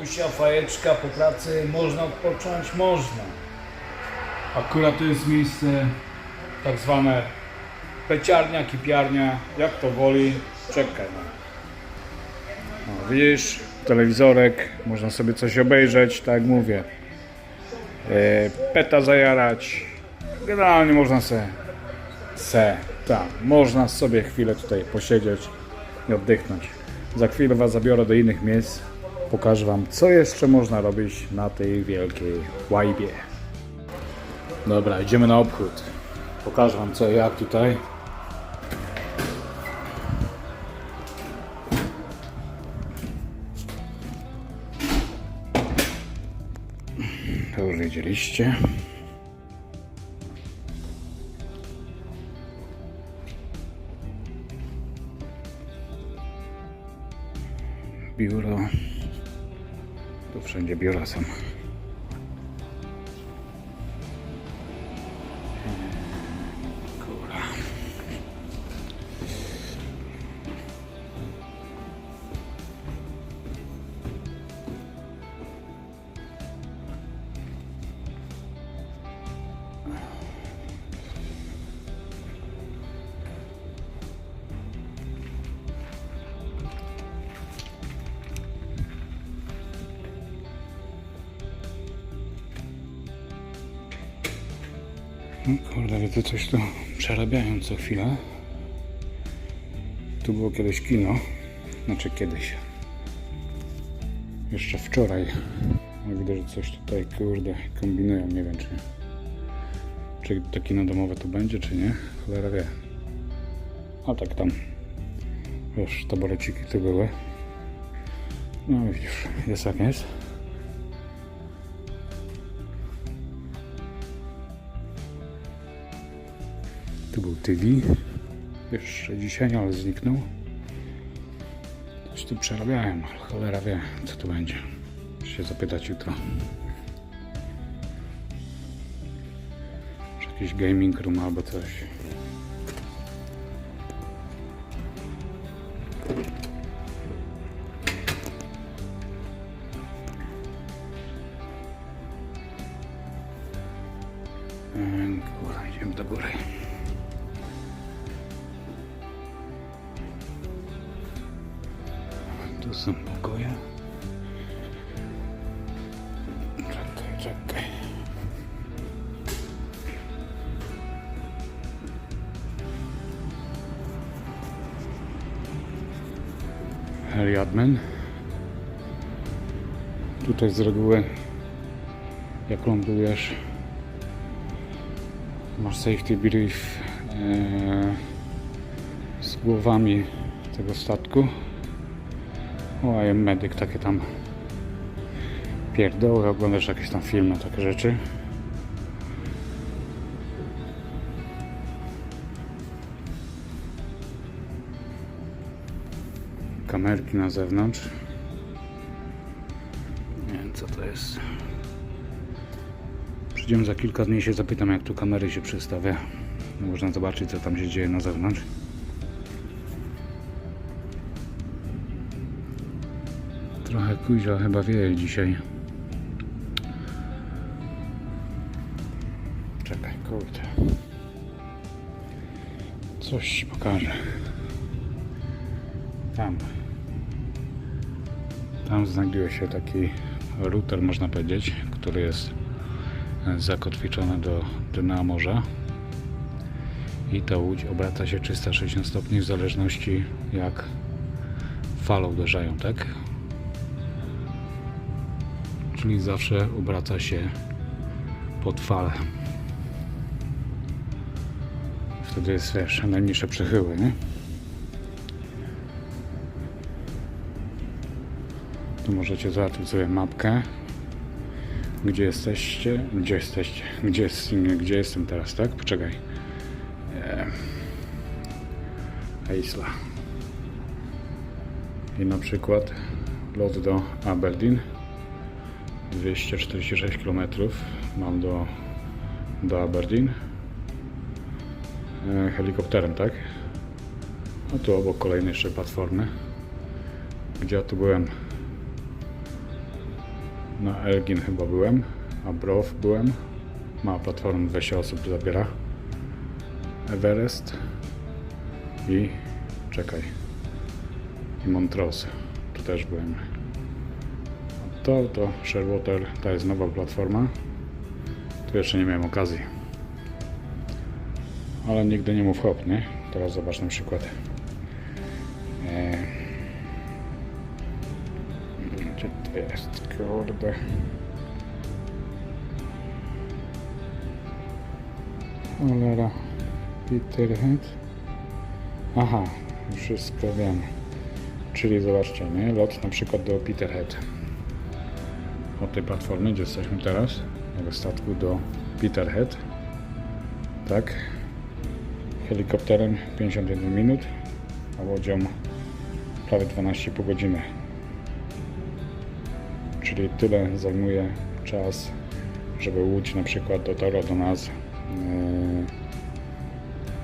Kubusia, fajeczka po pracy, można odpocząć? Można. Akurat to jest miejsce tak zwane peciarnia, kipiarnia, jak to woli, czekaj. No, widzisz, telewizorek, można sobie coś obejrzeć, tak jak mówię. E, peta zajarać. Generalnie można se, se, tak, można sobie chwilę tutaj posiedzieć i oddychnąć. Za chwilę Was zabiorę do innych miejsc. Pokażę Wam, co jeszcze można robić na tej wielkiej łajbie. Dobra, idziemy na obchód. Pokażę Wam co jak tutaj. To już wiedzieliście. Biuro. Wszędzie biura Kurde, widzę coś tu przerabiają co chwilę. Tu było kiedyś kino. Znaczy kiedyś. Jeszcze wczoraj. Widać, że coś tutaj kurde kombinują. Nie wiem czy. Czy to kino domowe tu będzie, czy nie? Cholera wie. A tak tam. Wiesz, taboreciki tu były. No widzisz, jest jak jest. TV. Jeszcze dzisiaj, ale zniknął. Coś tu przerabiałem, ale cholera wie, co tu będzie. Muszę się zapytać jutro. Czy jakiś gaming room albo coś. Z reguły jak lądujesz masz safety brief e, z głowami tego statku. O, medic, takie tam pierdoły, oglądasz jakieś tam filmy, takie rzeczy. Kamerki na zewnątrz. Jest. Przyjdziemy za kilka dni i się zapytam jak tu kamery się przystawia. Można zobaczyć co tam się dzieje na zewnątrz. Trochę kuźwa chyba wieje dzisiaj. Czekaj, kurde. Coś pokażę. Tam. Tam znajduje się taki router, można powiedzieć, który jest e, zakotwiczony do dna morza. I ta łódź obraca się 360 stopni w zależności jak fale uderzają, tak? czyli zawsze obraca się pod falę. Wtedy jest, wiesz, najmniejsze przechyły, nie? Tu możecie zobaczyć sobie mapkę, gdzie jesteście, gdzie jesteście, gdzie, jest, gdzie jestem teraz, tak? Poczekaj. E, Isla. I na przykład lot do Aberdeen 246 km mam do, do Aberdeen e, helikopterem, tak? A tu obok kolejne jeszcze platformy gdzie ja tu byłem Na Elgin chyba byłem, a Brow byłem. Mała platforma 20 osób zabiera. Everest i czekaj. I Montrose. Tu też byłem. To, to Shearwater, to jest nowa platforma. Tu jeszcze nie miałem okazji. Ale nigdy nie mów hop, nie? Teraz zobacz na przykład. Kurde. Cholera. Peterhead. Aha, wszystko wiem. Czyli zobaczcie, nie? Lot na przykład do Peterhead. Od tej platformy, gdzie jesteśmy teraz, tego statku do Peterhead. Tak. Helikopterem 51 minut, a łodzią prawie 12,5 godziny. Czyli tyle zajmuje czas, żeby łódź na przykład dotarła do nas yy,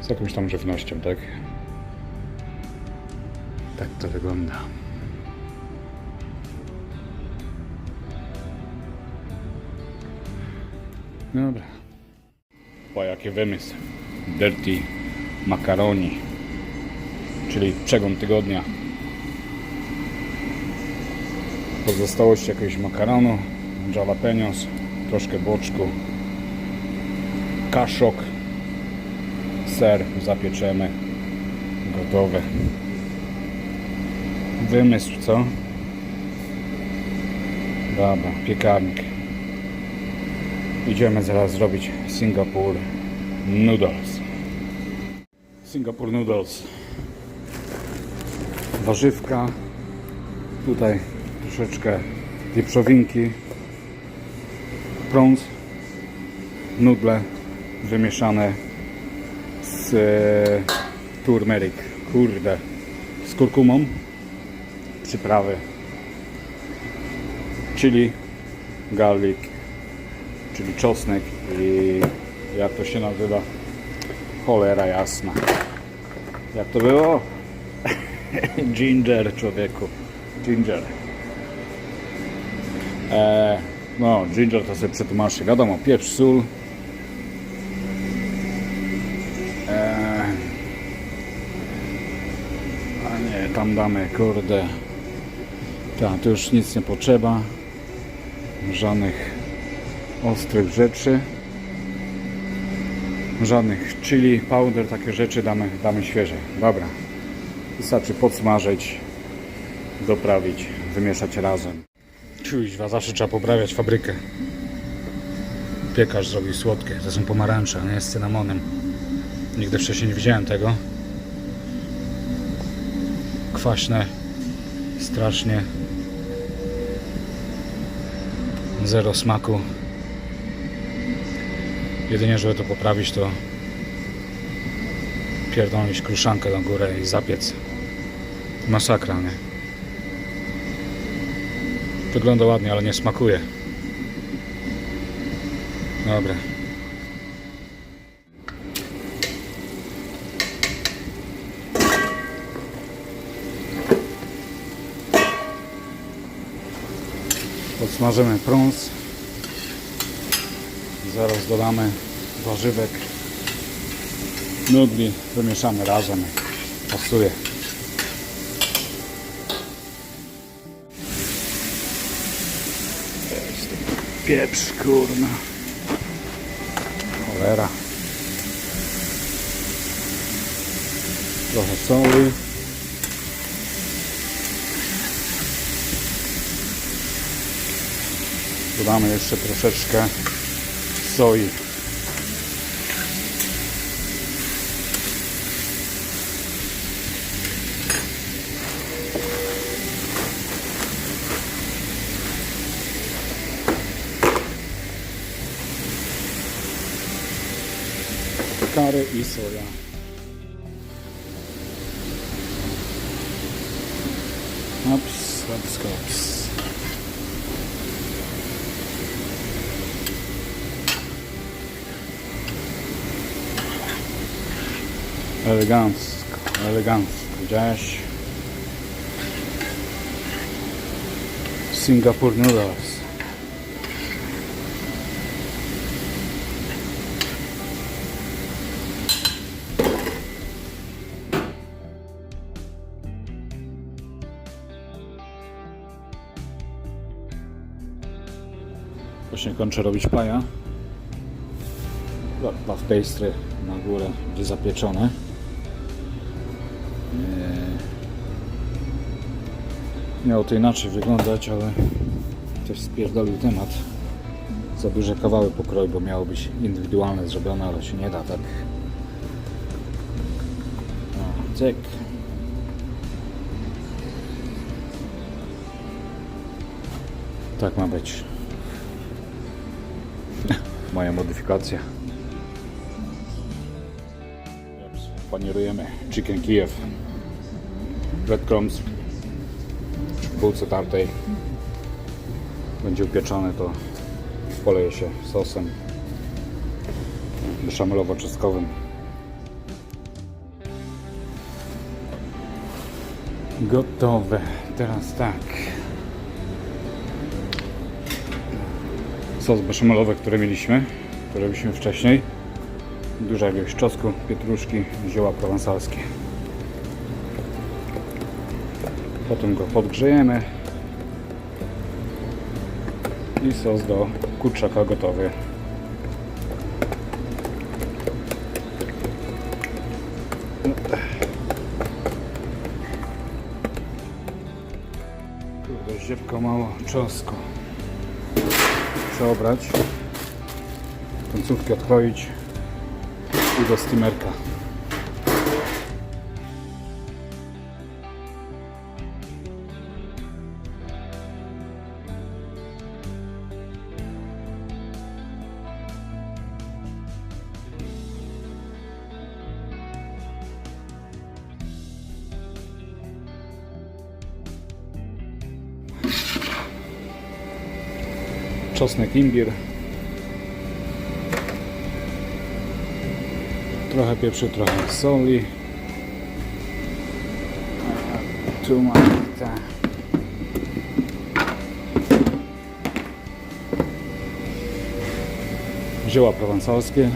z jakąś tam żywnością, tak? Tak to wygląda. Dobra. O, jaki wymysł. Dirty macaroni, czyli przegląd tygodnia. Pozostałość jakiegoś makaronu, jalapenos, troszkę boczku, kaszok, ser zapieczemy, gotowe. Wymysł, co? Dobra, piekarnik. Idziemy zaraz zrobić Singapur Noodles. Singapur Noodles. Warzywka. Tutaj troszeczkę wieprzowinki. Prąd. Nudle wymieszane z e, turmeric. Kurde. Z kurkumą. Przyprawy. Chili. Garlic. Czyli czosnek i jak to się nazywa? Cholera jasna. Jak to było? Ginger, człowieku. Ginger. E, no, ginger to sobie przetłumaczy. Wiadomo, pieprz, sól. E, a nie, tam damy, kurde. Tak, to już nic nie potrzeba. Żadnych ostrych rzeczy. Żadnych chili, powder, takie rzeczy damy, damy świeże. Dobra. Wystarczy podsmażyć, doprawić, wymieszać razem. Zawsze trzeba poprawiać fabrykę. Piekarz zrobił słodkie. To są pomarańcze, a nie z cynamonem. Nigdy wcześniej nie widziałem tego. Kwaśne. Strasznie. Zero smaku. Jedynie, żeby to poprawić, to pierdolnić kruszankę na górę i zapiec. Masakra, nie? Wygląda ładnie, ale nie smakuje. Dobra. Podsmażymy prąs. Zaraz dodamy warzywek. Nudli wymieszamy razem. Pasuje. Pieprz, kurna. Cholera. Trochę soli. Dodamy jeszcze troszeczkę soi. Kary i soja. Ups, ups, ups. Elegancko, elegancko. Widziałeś? Singapur Noodles. Kończę robić paja. Buff pastry na górę, gdzie zapieczone. Eee, Miało to inaczej wyglądać, ale ktoś spierdolił temat. Za duże kawały pokroju, bo miało być indywidualne zrobione, ale się nie da tak. O, cyk. Tak ma być. Moja modyfikacja. Panierujemy chicken Kiev. Breadcrumbs. W bułce tartej. Będzie upieczone to poleje się sosem beszamelowo-czosnkowym. Gotowe. Teraz tak. Sos beszamelowy, który mieliśmy, który robiliśmy wcześniej. Duża ilość czosnku, pietruszki, zioła prowansalskie. Potem go podgrzejemy. I sos do kurczaka gotowy. Kurde, ziepko mało czosnku. Przeobrać. Końcówki odkroić i do steamerka. Czosnek, imbir. Trochę pieprzu, trochę soli. Tu mamy te. Zioła prowansalskie.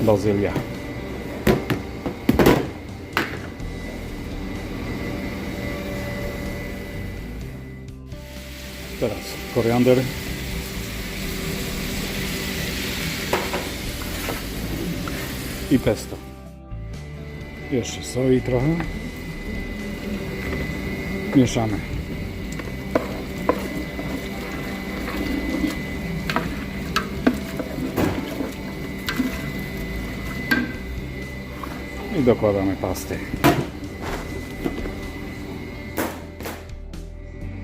Bazylia. Teraz koriander. I pesto. Jeszcze soi trochę. Mieszamy. I dokładamy pasty.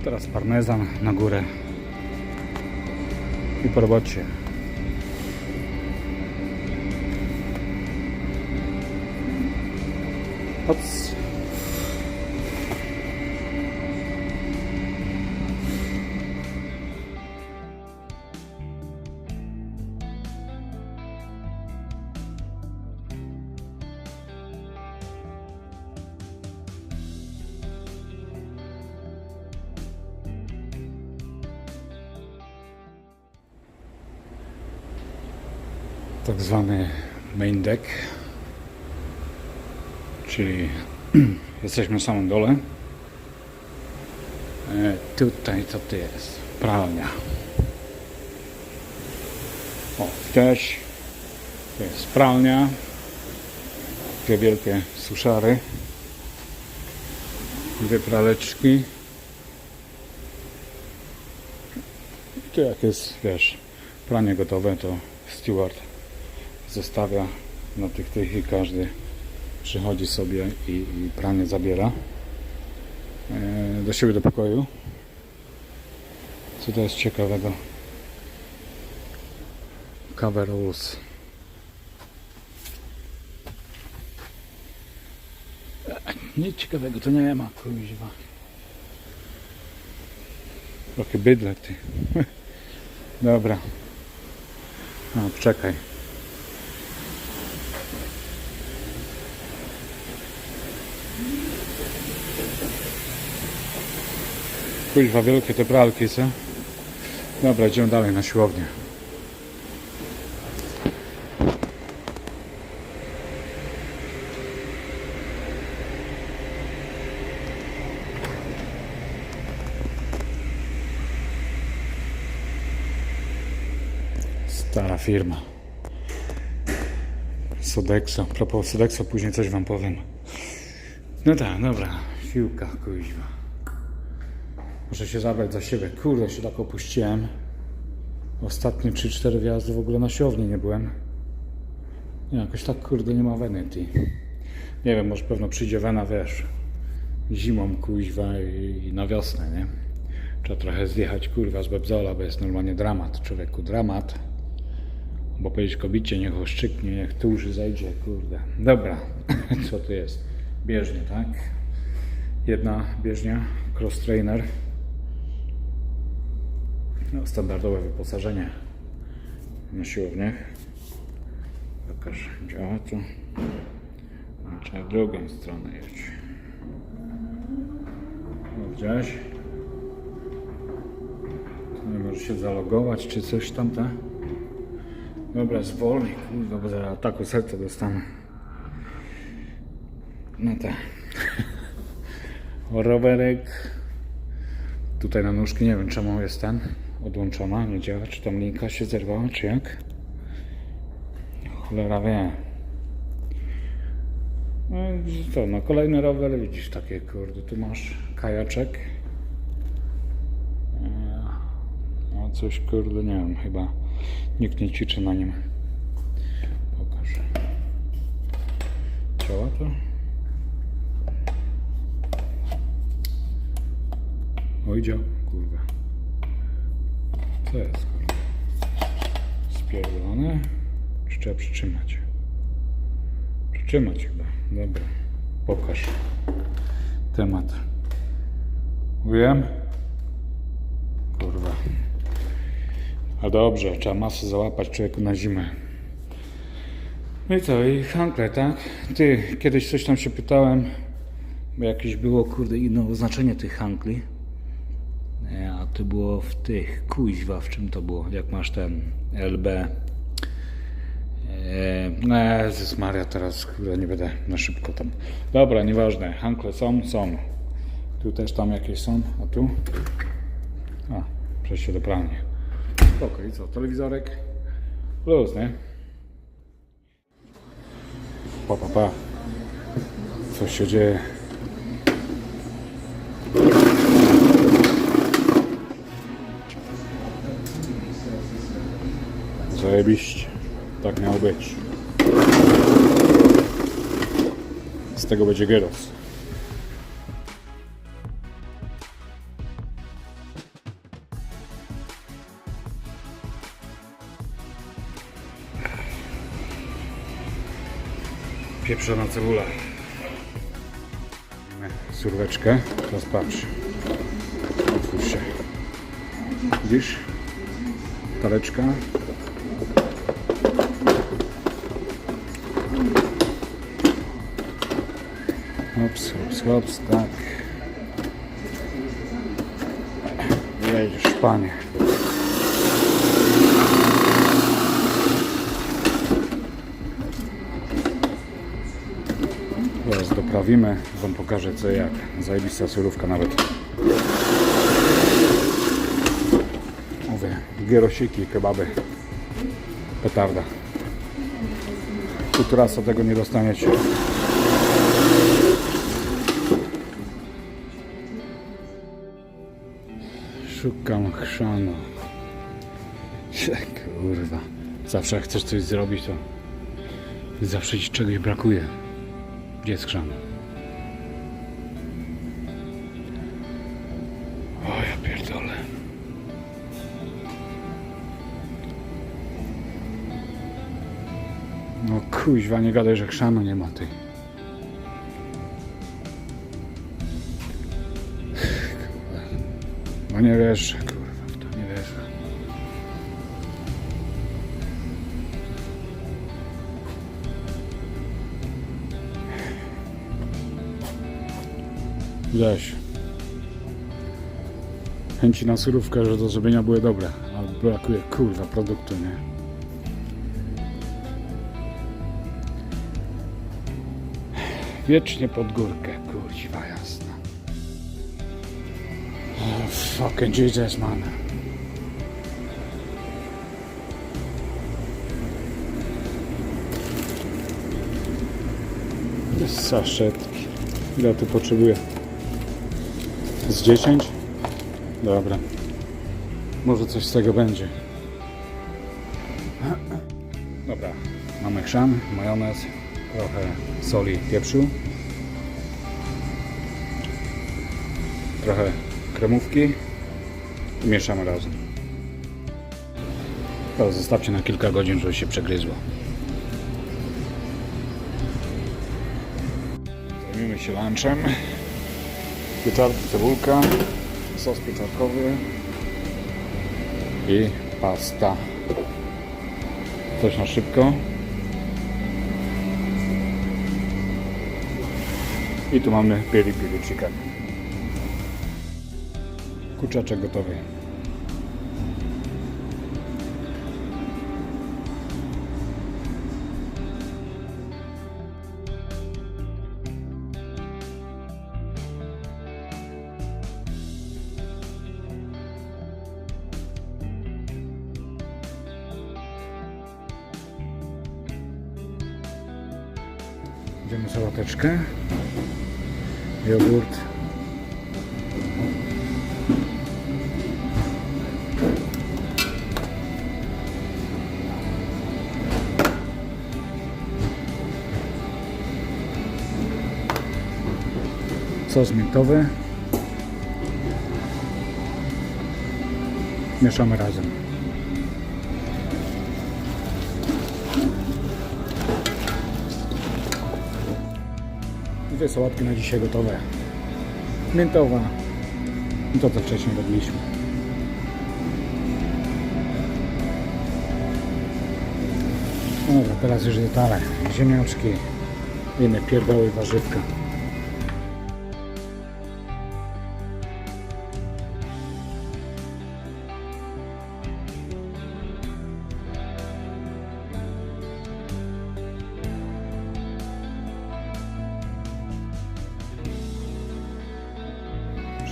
Teraz parmezan na górę. I po Ops. Tak zwany main deck czyli jesteśmy na samym dole. E, tutaj co to jest? Pralnia. O, też to jest pralnia. Dwie wielkie suszary. Dwie praleczki. Tu jak jest, wiesz, pranie gotowe, to steward zostawia na tych tych i każdy przychodzi sobie i, i pranie zabiera e, do siebie do pokoju. Co to jest ciekawego? Cover rolls. E, Nic ciekawego to nie ma, kuźwa. Trochę bydle ty. Dobra. A, czekaj. Kuźwa, wielkie te pralki, co? Dobra, idziemy dalej na siłownię. Stara firma. Sodexo. Propos Sodexo, później coś wam powiem. No tak, dobra. Siłka, kuźwa. Muszę się zabrać za siebie. Kurde, się tak opuściłem. Ostatnie 3-4 wjazdy w ogóle na siłowni nie byłem. Jakoś tak kurde nie ma weny ty. Nie wiem, może pewno przyjdzie wena, wiesz, zimą kuźwa i, na wiosnę, nie? Trzeba trochę zjechać kurwa z Bebzola, bo jest normalnie dramat, człowieku, dramat. Bo powiedzieć kobicie, niech oszczyknie, niech tuży zejdzie, kurde. Dobra, co tu jest? Bieżnie, tak? Jedna bieżnia, cross trainer. No, standardowe wyposażenie na siłowniach. Pokaż, działa to. Trzeba drugą stronę jeść. Widziałeś? Nie może się zalogować czy coś tam, tak? Dobra, zwolnij, kurwa, bo zaraz ataku serca dostanę. No tak. Rowerek. Tutaj na nóżki, nie wiem czemu jest ten odłączona, nie działa, czy tam linka się zerwała, czy jak? Cholera wie. No i co, no kolejny rower, widzisz takie kurde, tu masz kajaczek. Eee, No coś kurde, nie wiem, chyba nikt nie ćwiczy na nim. Pokaż. Działa to? Oj, działa, Co jest? Spierdolone? Czy trzeba przytrzymać? Przytrzymać chyba. Dobra. Pokaż. Temat. Wiem? Kurwa. A dobrze, trzeba masę załapać człowieku na zimę. No i co, i hankle, tak? Ty, kiedyś coś tam się pytałem, bo jakieś było, kurde, inne oznaczenie tych hankli. To było w tych, kuźwa, w czym to było? Jak masz ten LB. Eee, no Jezus Maria, teraz kurde, nie będę na szybko tam. Dobra, nieważne. Hankle są, są. Tu też tam jakieś są, a tu? A, przejście do pralni. I co? Telewizorek? Plus, nie? Pa, pa, pa. Co się dzieje? Zajebiście. Tak miało być. Z tego będzie gyros. Pieprzona cebula. Surweczkę. Teraz patrz. Otwórz się. Widzisz? Taleczka. Hops, hops, hops, tak. Jedziesz, panie. Teraz doprawimy, wam pokażę co jak. Zajebista surówka nawet. Mówię, gierosiki, kebaby. Petarda. Tu trasa tego nie dostaniecie. Szukam chrzanu. Cze, Kurwa. Zawsze jak chcesz coś zrobić, to zawsze ci czegoś brakuje. Gdzie jest chrzan? O ja pierdolę. No kuźwa, nie gadaj, że chrzanu nie ma tej. Nie wiesz, kurwa, to nie wierzę. Widziałeś. Chęci na surówkę, że do zrobienia były dobre, a brakuje, kurwa, produktu, nie? Wiecznie pod górkę, kurwa jasna fucking Jesus, man. Saszetki. Ile tu potrzebuję? Z 10? Dobra. Może coś z tego będzie. Dobra. Mamy chrzan, majonez, trochę soli, pieprzu. Trochę kremówki i mieszamy razem. To zostawcie na kilka godzin, żeby się przegryzło. Zajmiemy się lunchem. Pieczarki, cebulka, sos pieczarkowy i pasta. Coś na szybko. I tu mamy piri piri chicken. Kurczaczek gotowy. Idziemy sałateczkę. Sos miętowy. Mieszamy razem. Dwie sałatki na dzisiaj gotowe. Miętowa i to co wcześniej robiliśmy. No Dobra, teraz już detale. Ziemniaczki, inne pierdoły, warzywka.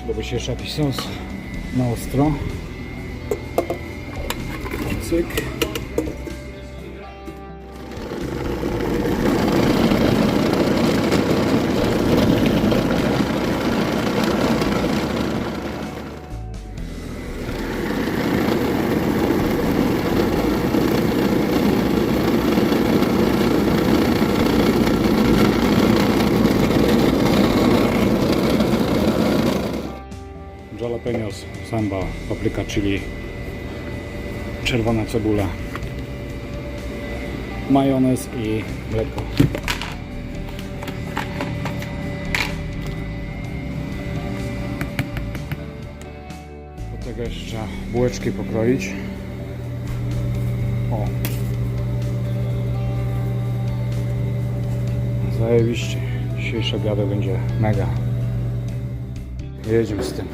Przydałby się jeszcze jakiś sos na ostro. Cyk. Papryka chili, czerwona cebula, majonez i mleko. Do tego jeszcze bułeczki pokroić. O. Zajebiście. Dzisiejszy obiad będzie mega. Jedziemy z tym.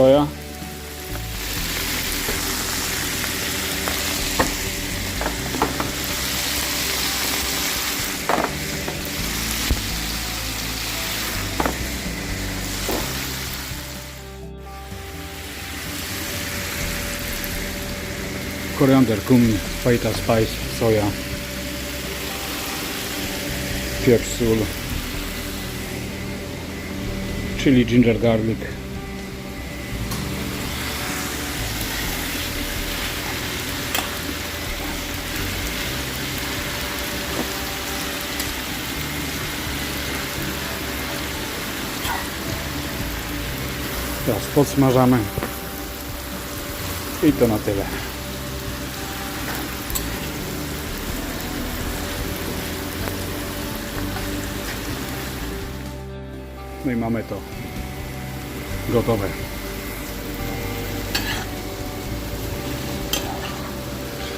Soja. koriander, kumin, fajta, spice, soja, pieprz, sól, chili, ginger, garlic. Podsmażamy. I to na tyle. No i mamy to gotowe.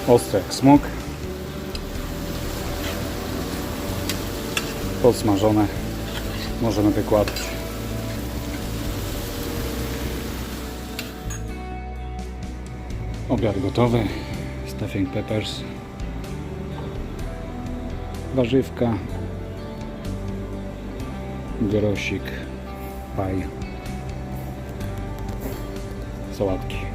Ostre jak smok. Podsmażone. Możemy wykładać. Obiad gotowy. Stuffing peppers. Warzywka. grosik, paj, sałatki.